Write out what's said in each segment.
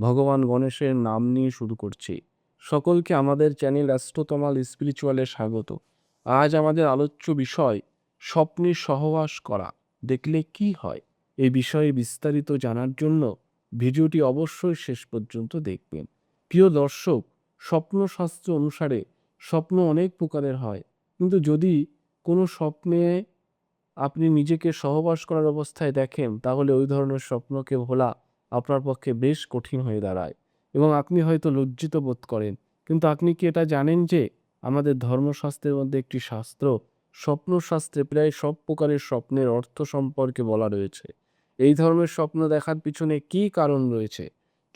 ভগবান গণেশের নাম নিয়ে শুরু করছি। সকলকে আমাদের চ্যানেল অ্যাস্ট্রোতমাল স্পিরিচুয়ালে স্বাগত। আজ আমাদের আলোচ্য বিষয় স্বপ্নে সহবাস করা। দেখলে কি হয়? এই বিষয়ে বিস্তারিত জানার জন্য ভিডিওটি অবশ্যই শেষ পর্যন্ত দেখবেন। প্রিয় দর্শক, স্বপ্নশাস্ত্র অনুসারে স্বপ্ন অনেক প্রকারের হয়। কিন্তু যদি কোনো স্বপ্নে আপনি নিজেকে সহবাস করার অবস্থায় দেখেন, তাহলে ওই ধরনের স্বপ্নকে ভোলা আপনার পক্ষে বেশ কঠিন হয়ে দাঁড়ায়। এবং আপনি হয়তো লজ্জিত বোধ করেন, কিন্তু আপনি কি এটা জানেন যে আমাদের ধর্মশাস্ত্রের মধ্যে একটি শাস্ত্র, স্বপ্নশাস্ত্রে প্রায় সব প্রকারের স্বপ্নের অর্থ সম্পর্কে বলা রয়েছে। এই ধর্মের স্বপ্ন দেখার পিছনে কী কারণ রয়েছে?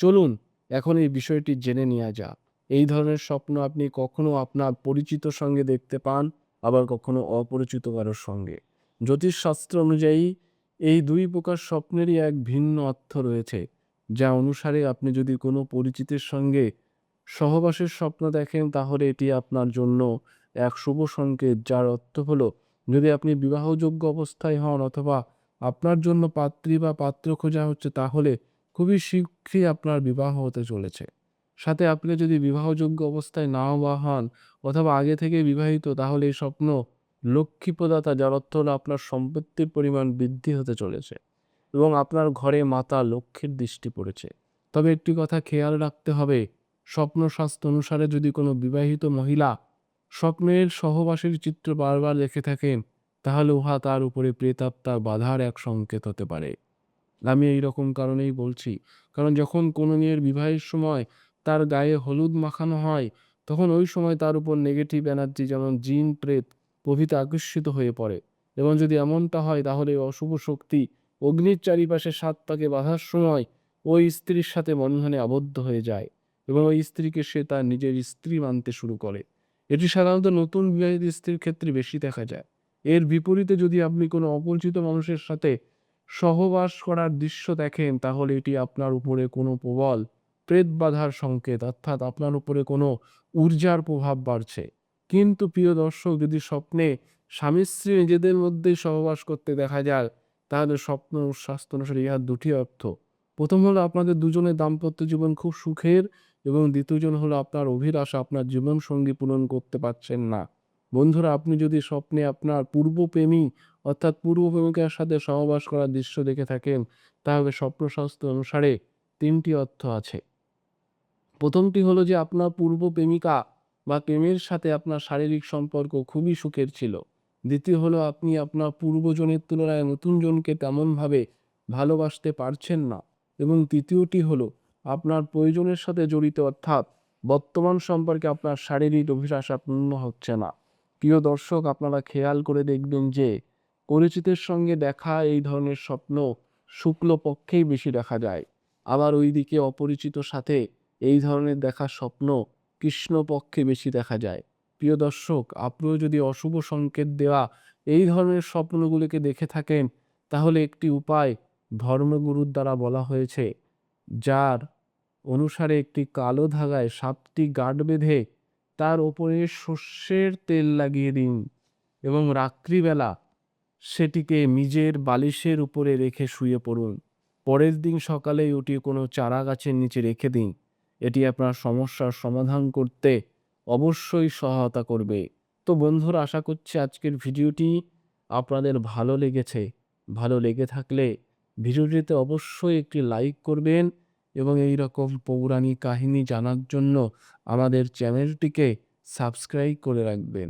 চলুন এখন এই বিষয়টি জেনে নেওয়া যাক। এই ধরনের স্বপ্ন আপনি কখনো আপনার পরিচিত সঙ্গে দেখতে পান, আবার কখনো অপরিচিত কারোর সঙ্গে। জ্যোতিষশাস্ত্র অনুযায়ী এই দুই প্রকার স্বপ্নেরই এক ভিন্ন অর্থ রয়েছে, যা অনুসারে আপনি যদি কোনো পরিচিতের সঙ্গে সহবাসের স্বপ্ন দেখেন, তাহলে এটি আপনার জন্য এক শুভ সংকেত, যার অর্থ হলো যদি আপনি বিবাহযোগ্য অবস্থায় হন অথবা আপনার জন্য পাত্রী বা পাত্র খোঁজা হচ্ছে, তাহলে খুবই শীঘ্রই আপনার বিবাহ হতে চলেছে। সাথে আপনি যদি বিবাহযোগ্য অবস্থায় নাও বা হন অথবা আগে থেকে বিবাহিত, তাহলে এই স্বপ্ন লক্ষ্মী প্রদাতা যার অর্থ হলো আপনার সম্পত্তির পরিমাণ বৃদ্ধি হতে চলেছে এবং আপনার ঘরে মাতা লক্ষ্মীর দৃষ্টি পড়েছে। তবে একটি কথা খেয়াল রাখতে হবে স্বপ্নশাস্ত্র অনুসারে যদি কোনো বিবাহিত মহিলা স্বপ্নের সহবাসের চিত্র বারবার দেখে থাকেন, তাহলে উহা তার উপরে প্রেতাত্মার বাধার এক সংকেত হতে পারে। আমি এই রকম কারণেই বলছি, কারণ যখন কোনো মেয়ের বিবাহের সময় তার গায়ে হলুদ মাখানো হয়, তখন ওই সময় তার উপর নেগেটিভ এনার্জি যেমন জিন, প্রেত প্রভৃতি আকর্ষিত হয়ে পড়ে। এবং যদি এমনটা হয়, তাহলে অশুভ শক্তি অগ্নির চারিপাশে সাত পাকে বাঁধার সময় ওই স্ত্রীর সাথে বন্ধনে আবদ্ধ হয়ে যায় এবং ওই স্ত্রীকে সে তার নিজের স্ত্রী মানতে শুরু করে। এটি সাধারণত নতুন বিবাহিত স্ত্রীর ক্ষেত্রে বেশি দেখা যায়। এর বিপরীতে যদি আপনি কোনো অপরিচিত মানুষের সাথে সহবাস করার দৃশ্য দেখেন, তাহলে এটি আপনার উপরে কোনো প্রবল প্রেত বাধার সংকেত, অর্থাৎ আপনার উপরে কোনো ঊর্জার প্রভাব বাড়ছে। কিন্তু প্রিয় দর্শক, যদি স্বপ্নে স্বামী স্ত্রী নিজেদের মধ্যেই সহবাস করতে দেখা যায়, তাহলে স্বপ্ন ও স্বাস্থ্য অনুসারে ইহার দুটি অর্থ। প্রথম হলো আপনাদের দুজনের দাম্পত্য জীবন খুব সুখের এবং দ্বিতীয়জন হলো আপনার অভিলাষা, আপনার জীবন সঙ্গী পূরণ করতে পারছেন না। বন্ধুরা, আপনি যদি স্বপ্নে আপনার পূর্ব প্রেমী অর্থাৎ পূর্ব প্রেমিকার সাথে সহবাস করার দৃশ্য দেখে থাকেন, তাহলে স্বপ্ন স্বাস্থ্য অনুসারে তিনটি অর্থ আছে। প্রথমটি হলো যে আপনার পূর্ব প্রেমিকা বা প্রেমের সাথে আপনার শারীরিক সম্পর্ক খুবই সুখের ছিল। দ্বিতীয় হলো আপনি আপনার পূর্বজনের তুলনায় নতুন জনকে তেমনভাবে ভালোবাসতে পারছেন না। এবং তৃতীয়টি হলো আপনার প্রয়োজনের সাথে জড়িত, অর্থাৎ বর্তমান সম্পর্কে আপনার শারীরিক অভিলাষা পূর্ণ হচ্ছে না। প্রিয় দর্শক, আপনারা খেয়াল করে দেখবেন যে পরিচিতের সঙ্গে দেখা এই ধরনের স্বপ্ন শুক্ল পক্ষেই বেশি দেখা যায়। আবার ওইদিকে অপরিচিত সাথে এই ধরনের দেখা স্বপ্ন কৃষ্ণপক্ষে বেশি দেখা যায়। প্রিয় দর্শক, আপনিও যদি অশুভ সংকেত দেওয়া এই ধরনের স্বপ্নগুলিকে দেখে থাকেন, তাহলে একটি উপায় ধর্মগুরুর দ্বারা বলা হয়েছে, যার অনুসারে একটি কালো ধাগায় সাতটি গাঁট বেঁধে তার ওপরে সর্ষের তেল লাগিয়ে দিন এবং রাত্রিবেলা সেটিকে নিজের বালিশের উপরে রেখে শুয়ে পড়ুন। পরের দিন সকালে ওটি কোনো চারা গাছের নিচে রেখে দিন। এটি আপনার সমস্যার সমাধান করতে অবশ্যই সহায়তা করবে। তো বন্ধুরা, আশা করছি আজকের ভিডিওটি আপনাদের ভালো লেগেছে। ভালো লেগে থাকলে ভিডিওটিতে অবশ্যই একটি লাইক করবেন এবং এই রকম পৌরাণিক কাহিনী জানার জন্য আমাদের চ্যানেলটিকে সাবস্ক্রাইব করে রাখবেন।